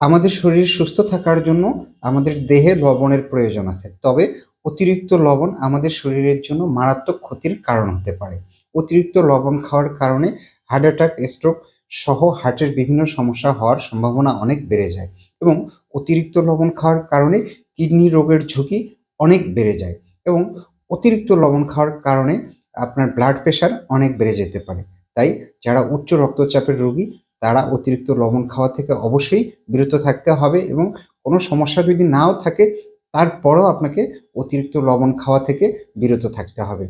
আমাদের শরীর সুস্থ থাকার জন্য আমাদের দেহে লবণের প্রয়োজন আছে। তবে অতিরিক্ত লবণ আমাদের শরীরের জন্য মারাত্মক ক্ষতির কারণ হতে পারে। অতিরিক্ত লবণ খাওয়ার কারণে হার্ট অ্যাটাক, স্ট্রোক সহ হার্টের বিভিন্ন সমস্যা হওয়ার সম্ভাবনা অনেক বেড়ে যায় এবং অতিরিক্ত লবণ খাওয়ার কারণে কিডনি রোগের ঝুঁকি অনেক বেড়ে যায় এবং অতিরিক্ত লবণ খাওয়ার কারণে আপনার ব্লাড প্রেশার অনেক বেড়ে যেতে পারে। তাই যারা উচ্চ রক্তচাপের রোগী তারা অতিরিক্ত লবণ খাওয়া থেকে অবশ্যই বিরত থাকতে হবে এবং কোনো সমস্যা যদি নাও থাকে, তারপরও আপনাকে অতিরিক্ত লবণ খাওয়া থেকে বিরত থাকতে হবে।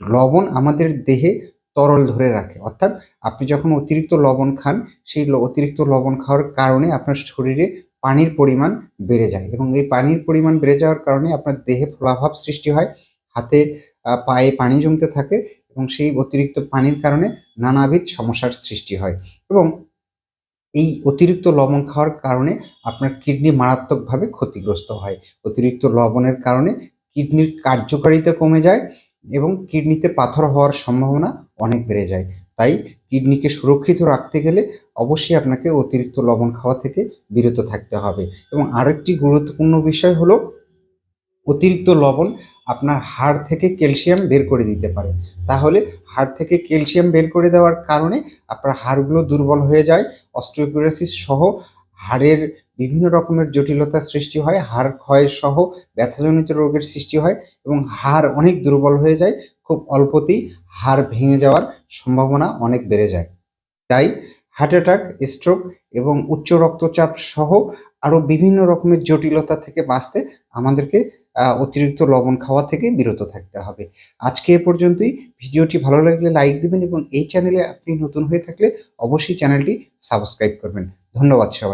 লবণ আমাদের দেহে তরল ধরে রাখে। অর্থাৎ আপনি যখন অতিরিক্ত লবণ খান, সেই অতিরিক্ত লবণ খাওয়ার কারণে আপনার শরীরে পানির পরিমাণ বেড়ে যায় এবং এই পানির পরিমাণ বেড়ে যাওয়ার কারণে আপনার দেহে ফোলাভাব সৃষ্টি হয়। হাতে পায়ে পানি জমতে থাকে এবং সেই অতিরিক্ত পানির কারণে নানাবিধ সমস্যার সৃষ্টি হয় এবং এই অতিরিক্ত লবণ খাওয়ার কারণে আপনার কিডনি মারাত্মকভাবে ক্ষতিগ্রস্ত হয়। অতিরিক্ত লবণের কারণে কিডনির কার্যকারিতা কমে যায় এবং কিডনিতে পাথর হওয়ার সম্ভাবনা অনেক বেড়ে যায়। তাই কিডনিকে সুরক্ষিত রাখতে গেলে অবশ্যই আপনাকে অতিরিক্ত লবণ খাওয়া থেকে বিরত থাকতে হবে। এবং আরেকটি গুরুত্বপূর্ণ বিষয় হলো অতিরিক্ত লবণ আপনার হাড় থেকে ক্যালসিয়াম বের করে দিতে পারে। তাহলে হাড় থেকে ক্যালসিয়াম বের করে দেওয়ার কারণে আপনার হাড়গুলো দুর্বল হয়ে যায়, অস্টিওপোরোসিস সহ হাড়ের বিভিন্ন রকমের জটিলতার সৃষ্টি হয়, হাড় ক্ষয় সহ ব্যথাজনিত রোগের সৃষ্টি হয় এবং হাড় অনেক দুর্বল হয়ে যায়, খুব অল্পতেই হাড় ভেঙে যাওয়ার সম্ভাবনা অনেক বেড়ে যায়। তাই হার্ট অ্যাটাক, স্ট্রোক এবং উচ্চ রক্তচাপ সহ আরও বিভিন্ন রকমের জটিলতা থেকে বাঁচতে আমাদেরকে অতিরিক্ত লবণ খাওয়া থেকে বিরত থাকতে হবে। আজকে এ পর্যন্তই। ভিডিওটি ভালো লাগলে লাইক দেবেন এবং এই চ্যানেলে আপনি নতুন হয়ে থাকলে অবশ্যই চ্যানেলটি সাবস্ক্রাইব করবেন। ধন্যবাদ সবাই